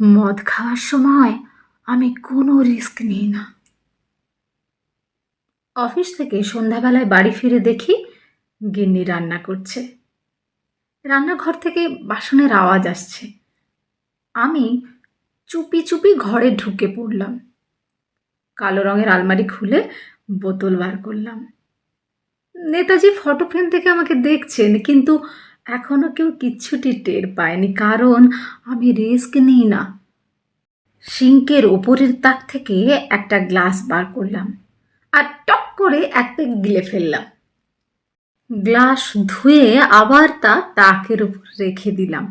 মদ খাওয়ার সময় আমি কোনো রিস্ক নিই না। অফিস থেকে সন্ধ্যাবেলায় বাড়ি ফিরে দেখি গিন্নি রান্না করছে। রান্নাঘর থেকে বাসনের আওয়াজ আসছে। আমি চুপি চুপি ঘরে ঢুকে পড়লাম। কালো রঙের আলমারি খুলে বোতল বার করলাম। নেতাজি ফটো ফ্রেম থেকে আমাকে দেখছেন, কিন্তু এখনও কেউ কিচ্ছুটি টের পায়নি, কারণ আমি রিস্ক নিই না। সিঙ্কের ওপরের তাক থেকে একটা গ্লাস বার করলাম আর টক করে এক পেক গিলে ফেললাম। গ্লাস ধুয়ে আবার তা তাকের উপর রেখে দিলাম।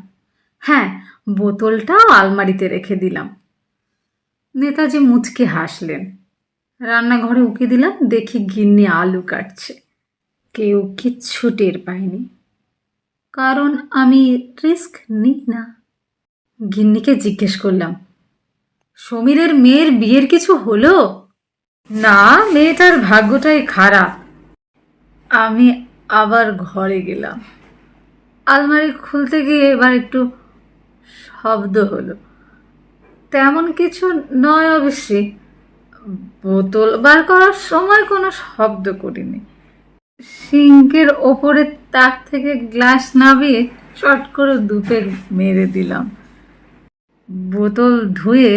হ্যাঁ বোতলটাও আলমারিতে রেখে দিলাম। নেতাজি মুচকে হাসলেন। রান্নাঘরে উকি দিলাম, দেখি গিন্নি আলু কাটছে। কেউ কিচ্ছু টের পায়নি। কারণ আমি রিস্ক নিই না। গিন্নিকে জিজ্ঞেস করলাম, সমীরের মেয়ের বিয়ের কিছু হলো? না, মেয়েটার ভাগ্যটাই খারাপ। আমি আবার ঘরে গেলাম। আলমারি খুলতে গিয়ে এবার একটু শব্দ হলো। তেমন কিছু নয় অবশ্যই বোতল বার করার সময় কোনো শব্দ করিনি। সিঙ্কের ওপরে তাক থেকে গ্লাস নামিয়ে চট করে দুপে মেরে দিলাম। বোতল ধুয়ে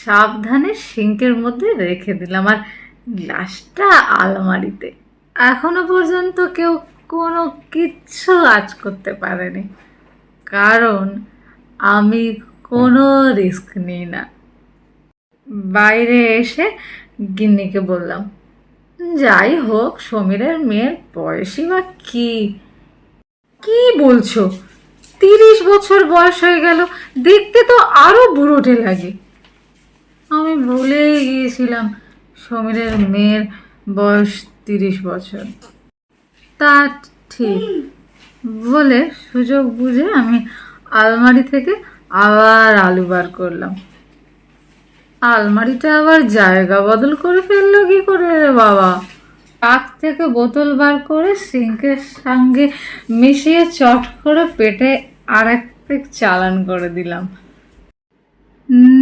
সাবধানে সিঙ্কের মধ্যে রেখে দিলাম আর গ্লাসটা আলমারিতে। এখনও পর্যন্ত কেউ কোনো কিচ্ছু আজ করতে পারেনি, কারণ আমি কোনো রিস্ক নিই না। বাইরে এসে গিন্নিকে বললাম যাই হোক, সমীরের মেয়ের বয়সই বা কি? কি বলছো? তিরিশ বছর বয়স হয়ে গেল, দেখতে তো আরও বুড়োটে লাগে। আমি ভুলে গিয়েছিলাম সমীরের মেয়ের বয়স তিরিশ বছর। তা ঠিক। বলে সুযোগ বুঝে আমি আলমারি থেকে আবার আলু বার করলাম। আলমারিটা আবার জায়গা বদল করে ফেলল কি করে রে বাবা? পাক থেকে বোতল বার করে সিঙ্কের সঙ্গে মিশিয়ে চট করে পেটে আর এক চালান করে দিলাম।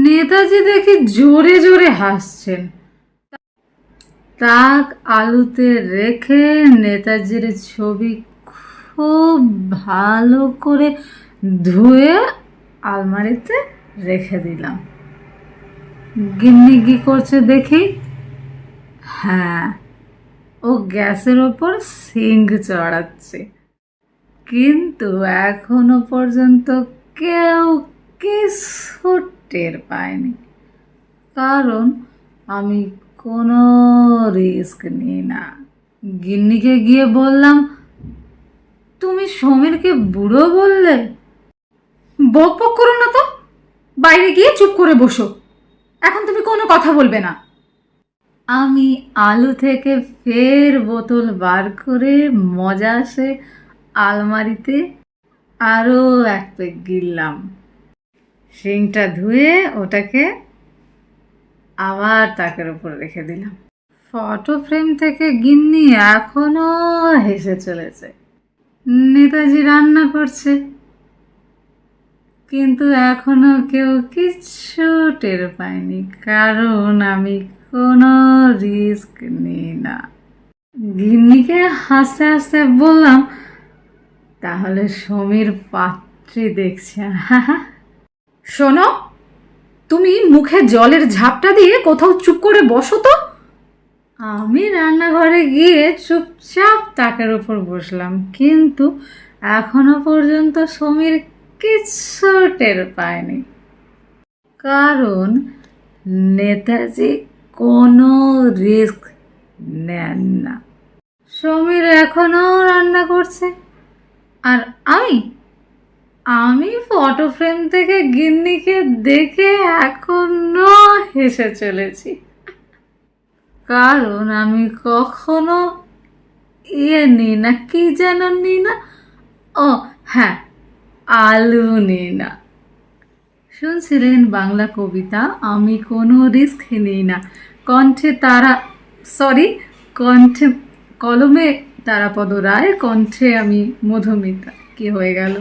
নেতাজি দেখি জোরে জোরে হাসছেন। তাক আলুতে রেখে নেতাজির ছবি খুব ভালো করে ধুয়ে আলমারিতে রেখে দিলাম। গিন্নি কি করছে দেখি? হ্যাঁ ও গ্যাসের ওপর সিঙ্ক চড়াচ্ছে। কিন্তু এখনও পর্যন্ত কেউ কিছু টের পায়নি। কারণ আমি কোনো রিস্ক নিই না। গিন্নিকে গিয়ে বললাম, তুমি সমীরকে বুড়ো বললে? বক বক করো না তো। বাইরে গিয়ে চুপ করে বসো। এখন তুমি কোনো কথা বলবে না। আমি আলু থেকে ফের বোতল বার করে মজা আসে আলমারিতে আরও এক পেক গিললাম। শিংটা ধুয়ে ওটাকে আবার তাকের উপর রেখে দিলাম। ফটো ফ্রেম থেকে গিন্নি এখনও হেসে চলেছে। নেতাজি রান্না করছে। কিন্তু এখনও কেউ কিচ্ছু টের পায়নি, কারণ আমি কোনো রিস্ক নিই না। গিন্নিকে হাসতে হাসতে বললাম, তাহলে সমীর পাত্রী দেখছে শোনো, তুমি মুখে জলের ঝাপটা দিয়ে কোথাও চুপ করে বসো তো। আমি রান্নাঘরে গিয়ে চুপচাপ তাকের উপর বসলাম, কিন্তু এখনও পর্যন্ত সমীর কিচ্ছু টের পায়নি। কারণ নেতাজি কোনো রিস্ক নেন না। সমীর এখনও রান্না করছে। আর আমি আমি ফটো ফ্রেম থেকে গিন্নিকে দেখে এখনও হেসে চলেছি। কারণ আমি কখনো ইয়ে নিই না, কি যেন নিই না। ও হ্যাঁ আলু নিই না শুনছিলেন বাংলা কবিতা, আমি কোনো রিস্ক নিই না। কণ্ঠে তারা সরি কণ্ঠে, কলমে তারাপদ রায়, কণ্ঠে আমি মধুমিতা। কি হয়ে গেল?